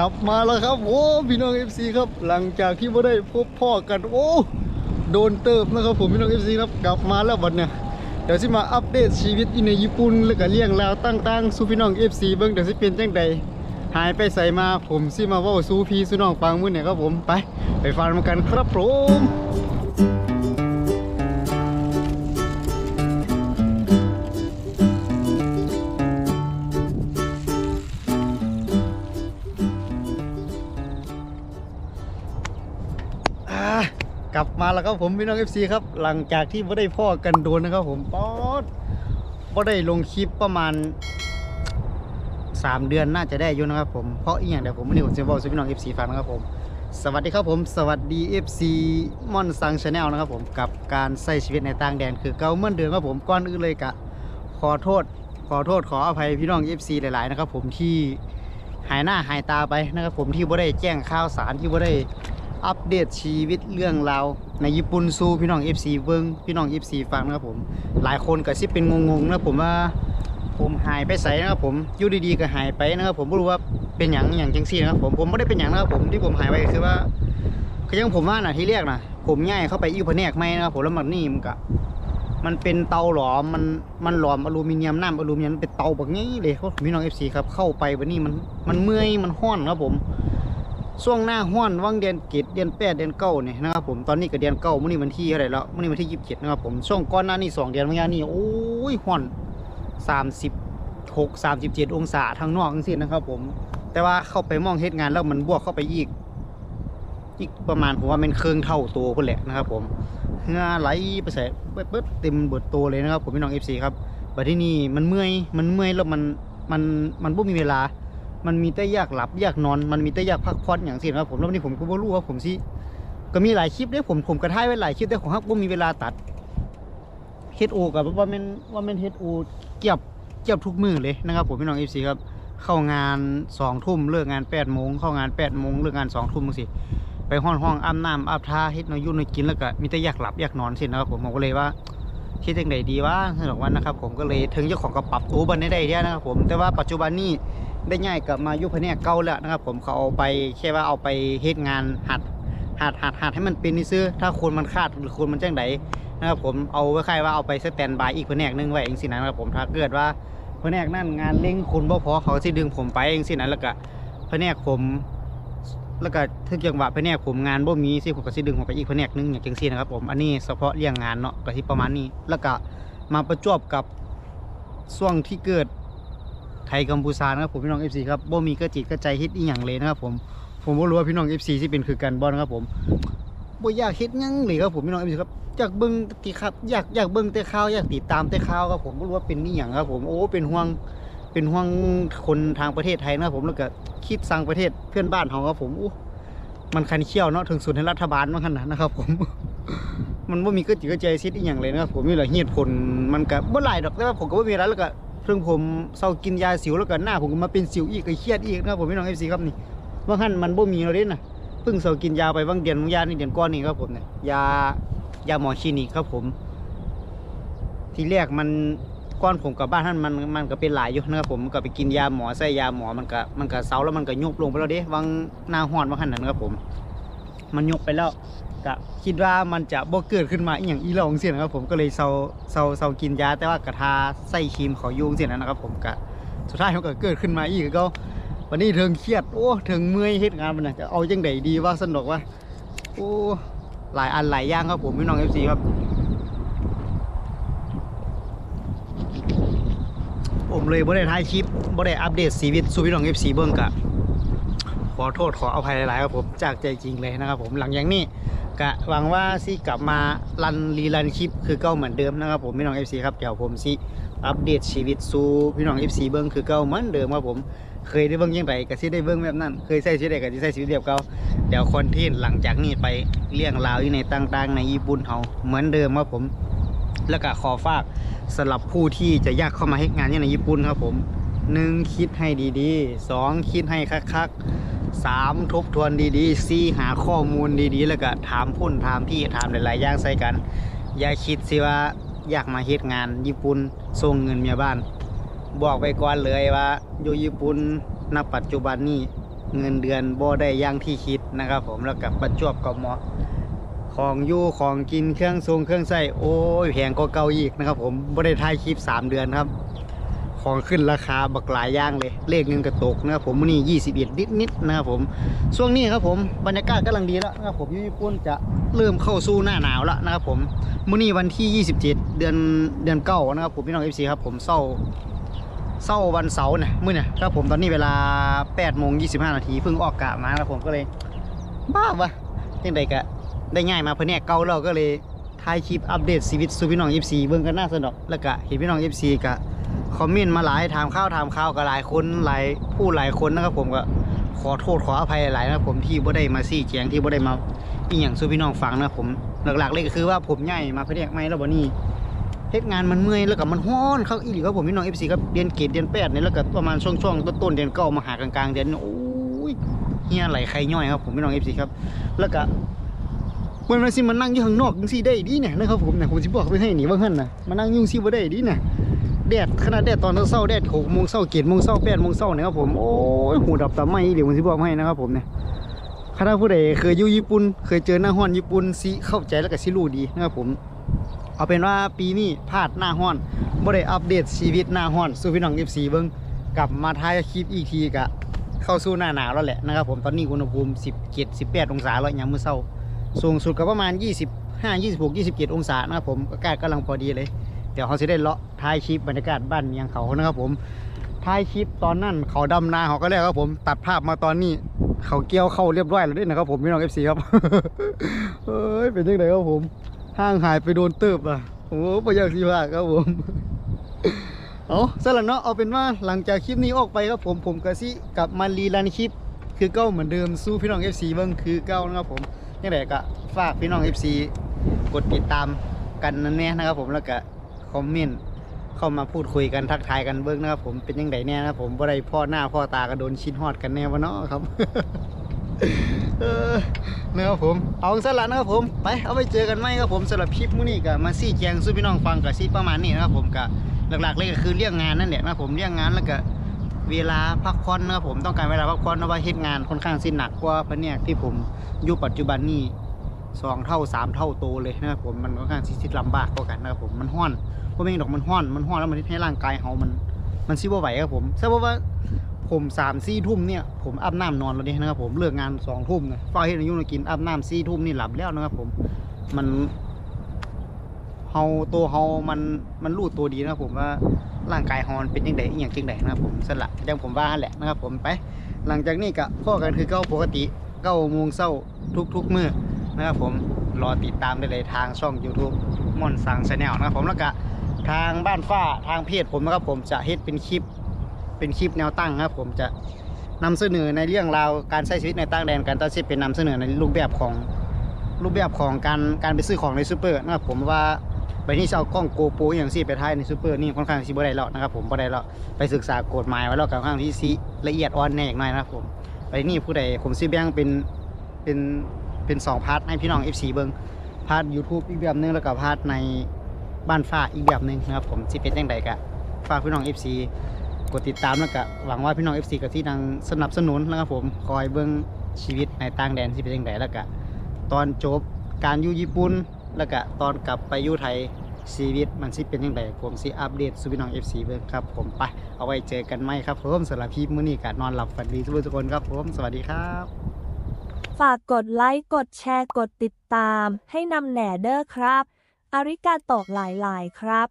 กลับมาแล้วครับโอ้พี่น้องเอฟซีครับหลังจากที่ไม่ได้พบพ่อกันโอ้โดนเติบนะครับผมพี่น้องเอฟซีครับกลับมาแล้ววันเนี่ยเดี๋ยวสิมาอัปเดตชีวิตอยู่ในญี่ปุ่นแล้วก็เรื่องราวต่างๆสู่พี่น้องเอฟซีเบิ่งเดี๋ยวสิเป็นจังใดหายไปใส่มาผมสิมาว่าสู่พี่สู่น้องฟังมื้อเนี่ยครับผมไป ไปฟังกันครับผม ลับมาแล้วครับผมพี่น้อง FC ครับ หลังจากที่ไม่ได้พ่อกันโดนนะครับ ผมป๊อดไม่ได้ลงคลิปประมาณ3เดือนน่าจะได้อยู่นะครับผมเพราะอีกอย่างเดี๋ยวผมไม่ได้ผมจะบอกสู่พี่น้อง FC ฟังนะครับผมสวัสดีครับผม สวัสดี FC มอนซังชาแนลนะครับผมกับการใช้ชีวิตในต่างแดนคือเก่าเมื่อเดิมครับผมก่อนอื่นเลยกะขอโทษ ขอโทษขออภัยพี่น้อง FC หลาย ๆ นะครับผมที่หายหน้าหายตาไปนะครับผมที่ไม่ได้แจ้งข่าวสารที่ไม่ได้ อัปเดตชีวิตเรื่องราวในญี่ปุ่นสู่พี่น้อง FC เบิ้งพี่น้อง FC ฟังนะครับผม หลายคนก็สิเป็นงงๆนะผมว่าผมหายไปไสนะครับผมอยู่ดีๆก็หายไปนะครับผมไม่รู้ว่าเป็นอย่างอย่างจังซี่นะครับผมผมไม่ได้เป็นอย่างนะครับผมที่ผมหายไปคือว่าคืออยังผมว่าน่ะที่เรียกนะผมง่ายเข้าไปอยู่แผนกไม่นะครับผมแล้วมันนี่มันก็มันเป็นเตาหลอมมันมันหลอมอลูมิเนียมน้ำอลูมิเนียมเป็นเตาแบบนี้เลยครับพี่น้อง FC ครับเข้าไปวันนี้มันมันเมื่อยมันห้อนครับผม ช่วงหน้าห้อนว่างเดือนเกตเดือนแปดเดือนเก้าเนี่ยนะครับผมตอนนี้ก็เดือนเก้ามื่อนี้วันที่เท่าไรแล้วมื่อนี้วันที่ยี่สิบเจ็ดนะครับผมช่วงก่อนหน้านี้สองเดือนเมื่อกี้นี่โอ้ยห้อนสามสิบหกสามสิบเจ็ดองศาทางนอกทั้งสิ้นนะครับผมแต่ว่าเข้าไปมองเฮ็ดงานแล้วมันบวกเข้าไปอีก อีกประมาณผมว่าเป็นเครื่องเท่าตัวคนแหละนะครับผมเหงาไหลไปใส่เบิดเต็มเบิดตัวเลยนะครับผมพี่น้องเอฟซีครับบัดที่นี่มันเมื่อยมันเมื่อยแล้วมันมันมันบ่มีเวลา มันมีแต่อยากหลับอยากนอน มันมีแต่อยากพักผ่อนอย่างสินะครับผมแล้ววันนี้ผมก็บ่รู้ว่าผมสิก็มีหลายคลิปเด้ผมผมกระท้ายไว้หลายคลิปแต่ของฮักบ่มีเวลาตัดเฮ็ดโอกับว่าแม่นว่าแม่นเฮ็ดโอเกียบเกียบทุกมื้อเลยนะครับผมพี่น้อง FC ครับเข้างาน2ทุ่มเลิกงาน8โมงเข้างาน8โมงเลิกงาน2ทุ่มจังซี่ไปห้องห้องอาบน้ำอาบท่าเฮ็ดนอยยุ่นน้อยกินแล้วก็มีแต่อยากหลับอยากนอนสินะครับผมผมก็เลยว่าคิดจังไดดีว่าสนุกวันนะครับผมก็เลยถึงเจ้าของก็ปรับตัวบันได้ได้เดียนะครับผมแต่ว่าปัจจุบันนี้ ได้ง่ายกับมายุคแผนกเก่าแล้วนะครับ ผมเขาเอาไปแค่ว่าเอาไปเฮ็ดงานหัดหัดหัดหัดให้มันเป็นนี่ซื้อถ้าคนมันคาดหรือคนมันแจ้งไดนะครับผมเอาไว้ใครว่าเอาไปสแตนบายอีกแผนกหนึงไว้เองสินะครับผมถ้าเกิดว่าแผนกนั่นงานเร่งคนบ่พอเขาสิดึงผมไปเองสินะแล้วก็แผนกผมแล้วก็ถึงจังหวะแผนกผมงานบ่มีสิผมก็สิดึงผมไปอีกแผนกหนึงอย่างจังซีนะครับผมอันนี้เฉพาะเรื่องงานเนาะก็ที่ประมาณนี้แล้วก็มาประจวบกับช่วงที่เกิด ไทยกัมพูชานะครับผมพี่น้อง FC ครับบ่มีกระจิตกระใจฮ็ดอีหยังเลยนะครับผมผมบ่รู้ว่าพี่น้อง FC ที่เป็นคือกันบ่นะครับผมบ่อยากเฮ็ดยังเลยครับผมพี่น้อง FC ครับอยากเบิ่งติครับอยากอยากเบิ่งแต่ข่าวอยากติดตามแต่ข่าวครับผมบ่รู้ว่าเป็นอีหยังครับผมโอ้เป็นห่วงเป็นห่วงคนทางประเทศไทยนะครับผมแล้วก็คิดสั่งประเทศเพื่อนบ้านของครับผมโอ้มันคันเขี้ยวเนาะถึงสุดให้รัฐบาลว่าคั่นน่ะนะครับ ผม มันบ่มีกระจิตกระใจซิดอีหยังเลยนะครับผมมีหลายเหตุผลมันก็บ่หลายดอกแต่ว่าผมก็บ่มีอะไรแล้วก็ เพิ่งผมเศร้ากินยาสิวแล้วก็หน้าผมก็มาเป็นสิวอีกก็เครียดอีกนะครับผมพี่น้องเอฟซีครับนี่ว่าหันมันบ่มีเราเด้นะเพิ่งเศร้ากินยาไปบางเดือนบางยานี่เดือนก้อนนี่ครับผมเนี่ยยายาหมอคลินิกครับผม ทีแรกมันก้อนผมกลับบ้านท่านมันมันก็เป็นหลายอยู่นะครับผมก็ไปกินยาหมอใส่ยาหมอมันก็มันก็เซาแล้วมันก็ยุบลงไปแล้วเด้วังหน้าห้อนว่าหันนั้นครับผม มันยุบไปแล้วก็คิดว่ามันจะบ่เกิดขึ้นมาอีหยังอีหลองเสียนะครับผมก็เลยเซาเซาเซากินยาแต่ว่ากระทาใส่ครีมเขายุงเสียนะครับ ผมก็สุดท้ายมันก็เกิดขึ้นมาอีกก็วันนี้เทิงเครียดโอ้เทิงเมื่อยเฮ็ดงานมันน่ะจะเอาจังไดดีว่าสนุกว่าโอ้หลายอันหลายอย่างครับผมพี่น้อง FC ครับผมเลยบ่ได้ถ่ายคลิปบ่ได้อัปเดตชีวิตสู่พี่น้อง FC เบิ่งกะ อโทษขออภัยหลายๆครับผมจากใจจริงเลยนะครับผมหลังอย่างนี้กะหวังว่าสิกลับมารันรีรันคลิปคือเก่าเหมือนเดิมนะครับผมพี่น้อง FC ครับเดี๋ยวผมสิอัปเดตชีวิตสู่พี่น้อง FC เบิ่งคือเก่าเหมือนเดิมครับผมเคยได้เบิ่งยังไงก็สิได้เบิ่งแบบนั้นเคยใช้ชีวิตใดก็สิใช้ชีวิตแบบเก่าเดี๋ยวคอนเทนต์หลังจากนี้ไปเรื่องราวอยู่ในต่างๆ ในญี่ปุ่นเฮาเหมือนเดิมครับผมแล้วก็ขอฝากสำหรับผู้ที่จะอยากเข้ามาให้งานในญี่ปุ่นครับผมหนึ่งคิดให้ดีๆสองคิดให้คักๆ สามทบทวนดีๆสี่หาข้อมูลดีๆ แล้วก็ถามพุ่นถามพี่ถามหลายๆอย่างใส่กัน อย่าคิดสิว่าอยากมาเฮ็ดงานญี่ปุ่นส่งเงินเมียบ้าน บอกไปก่อนเลยว่า อยู่ญี่ปุ่นณปัจจุบันนี้เงินเดือนบ่ได้อย่างที่คิดนะครับ ผมแล้วกับประจวบกับเหมาะของอยู่ของกินเครื่องทรงเครื่องใส้โอ้ยแพงก็เก่าอีกนะครับ ผมบ่ได้ถ่ายคลิป 3 เดือนครับ ของขึ้นราคาบักหลายย่างเลย เลขเงินกระตกนะครับผมมื้อนี้21 นิดนิดๆนะครับผม ช่วงนี้ครับผมบรรยากาศกำลังดีแล้วนะครับผมญี่ปุ่นจะเริ่มเข้าสู่หน้าหนาวแล้วนะครับผมมื้อนี้วันที่ 27 เดือนเดือนเก้านะครับผมพี่น้อง FC ครับผมเศร้าเศร้าวันเสาร์เนี่ยมื้อเนี่ยครับผมตอนนี้เวลา8โมง25 นาทีเพิ่งออกกะมาครับผมก็เลย บ้าวะจังใดกะได้ง่ายมาเพื่อนเนี่ยเก่าแล้วก็เลยถ่ายคลิปอัปเดตชีวิตสู่พี่น้อง FC เบิ่งกันน่าสนุกแล้วก็เห็นพี่น้อง FC กะ คอมเมนต์มาหลายถามข้าวถามข่าวก็หลายคนหลายผู้หลายคนนะครับ ผมก็ขอโทษขออภัยหลายนะครับผมที่บ่ได้มาซี่แจงที่บ่ได้มาอีหยังสู่พี่น้องฟังนะครับผมหลักๆเลยก็คือว่าผมใหญ่มาเพื่อเนี่ยไม่แล้วบ่นี่เฮ็ดงานมันเมื่อยแล้วก็มันฮ้อนเข้าอีหลีครับผมพี่น้อง FC ครับเดือนเกตเดือนแปดนี่แล้วก็ประมาณช่วงช่วงๆต้นๆเดือนเก้ามาหากลางๆเดือนโอ้ยเฮียไหลไข่ย่อยครับผมพี่น้อง FC ครับ แล้วก็มันมันสิมันนั่งอยู่ข้างนอกจังซี่ได้ดีเนี่ยนะครับผมเนี่ยผมสิบอกไปให้หนีว่าหั่นน่ะมานั่งยุ่งซี่บ่ได้ดีเนี่ย แดดขนาดแดดตอนเช้าแดด6โมงเช้า7โมงเช้า8โมงเช้าเนี่ยครับผมโอ้ยหูดับตาไหมเดี๋ยวผมสิบอกให้นะครับผมเนี่ยถ้าผู้ใดเคยอยู่ญี่ปุ่นเคยเจอหน้าฮ้อนญี่ปุ่นสิเข้าใจแล้วก็สิรู้ดีนะครับผม เอาเป็นว่าปีนี้พลาดหน้าห้อนบ่ได้อัปเดตชีวิตหน้าห้อนสู่พี่น้อง FC เบิ่งกลับมาท้ายคลิปอีกทีกะเข้าสู่หน้าหนาวแล้วแหละนะครับผมตอนนี้อุณหภูมิ 17 18 องศาแล้วยามมื้อเช้าสูงสุดก็ประมาณ 25 26 27 องศานะครับผมอากาศกำลังพอดีเลย เดี๋ยวเขาสิได้เลาะท้ายคลิปบรรยากาศบ้านเมียงเขานะครับผมท้ายคลิปตอนนั้นเขาดำนาเขาก็แล้วครับผมตัดภาพมาตอนนี้ เขาเกี่ยวเข้าเรียบร้อยแล้วด้วยนะครับผมพี่น้อง FC ครับเอ้ยเป็นยังไงครับผมห้างหายไปโดนเติบอะโอ้ประยัดสิว่าครับผมเอาสลับเนาะเอาเป็นว่าหลังจากคลิปนี้ออกไปครับผมผมกะสิกลับมารีรันคลิป คือเก้าเหมือนเดิมสู้พี่น้อง FC เบิ้งคือเก้านะครับผมยังไงก็ฝากพี่น้อง FC กดติดตามกันนั่นแน่นะครับผมแล้วก็ คอมเมนต์เข้ามาพูดคุยกันทักทายกันเบิ้งนะครับผมเป็นยังไงแน่นะครับผมบ่ได้พ่อหน้าพ่อตาก็โดนชิ้นฮอดกันแน่วะเนาะครับเนะครับผมเอาสละนะครับผมไปเอาไปเจอกันไหมครับผมสำหรับคลิปมื้อนี้ก็มาซี่แจงสู้พี่น้องฟังกับซี่ประมาณนี้นะครับผมก็หลักๆเลยก็คือเรื่องงานนั่นแหละนะครับผมเรื่องงานแล้วก็เวลาพักผ่อนนะครับผมต้องการเวลาพักผ่อนเพราะว่าเฮ็ดงานค่อนข้างสิหนักกว่าแผนกที่ผมอยู่ปัจจุบันนี้ สองเท่าสามเท่าโตเลยนะครับผมมันค่อนข้างสิสิลำบากกว่ากันนะครับผมมันห้อนเพราะไม่งดอกมันห้อนมันห้อนแล้วมันให้ร่างกายเฮามัน มันสิบไหวครับผมแสดงว่าผมสามสี่ทุ่มเนี่ยผมอาบน้ำนอนแล้วเนี่ยนะครับผมเลิกงานสองทุ่มเนี่ยฟ้าเห็นอายุนกินอาบน้ำสี่ทุ่มนี่หลับแล้วนะครับผมมันเฮาตัวเฮามันมันรู้ตัวดีนะครับผมว่าร่างกายฮามันเป็นยังไงอย่างจริงไดนะครับผมสละอย่างผมว่าแหละนะครับผมไป หลังจากนี้ก็พ่อกันคือเก้าปกติเก้าโมงเช้าทุกๆมื้อ นะครับผมรอติดตามได้เลยทางช่อง YouTube ม่อนสังชาแนลนะครับผมแล้วก็ทางบ้านฟ้าทางเพจผมนะครับผมจะเฮ็ดเป็นคลิปเป็นคลิปแนวตั้งครับ ผมจะนำเสนอในเรื่องราวการใช้ชีวิตในต่างแดนการตัดสินเป็นนำเสนอในรูปแบบของรูปแบบของการการไปซื้อของในซูเปอร์นะครับผมว่าไปที่จะเอากล้องโกโปรอย่างซี่ไปถ่ายในซูเปอร์นี่ค่อนข้างที่บ่ได้แล้วนะครับผมบ่ได้แล้วไปศึกษากฎหมายไว้แล้วค่อนข้างที่สิละเอียดอ่อนแน่อย่างน้อยนะครับผมไปนี่ผู้ใดผมสิแบงเป็นเป็น เป็นสองพาร์ทให้พี่น้อง FC เบิงพาร์ท YouTube อีกแบบหนึงแล้วก็พาร์ทในบ้านฟ้าอีกแบบหนึงนะครับผมสิเป็นจังไดก็ฝากพี่น้อง FC กดติดตามแล้วก็หวังว่าพี่น้อง FC กับที่นังสนับสนุนนะครับผมคอยเบิงชีวิตในต่างแดนที่เป็นยังไงแล้วก็ตอนจบการอยู่ญี่ปุ่นแล้วก็ตอนกลับไปอยู่ไทยชีวิตมันสิเป็นยังไงผมสิอัปเดตสู่พี่น้อง FC เบิ่งครับผมไปเอาไว้เจอกันไหมครับผมสำหรับพี่มื้อนี้ก็นอนหลับฝันดีทุกคนครับผมสวัสดีครับ ฝากกดไลค์ กดแชร์ กดติดตาม ให้นำแหน่เด้อครับ อาริกาโตกหลาย ๆ ครับ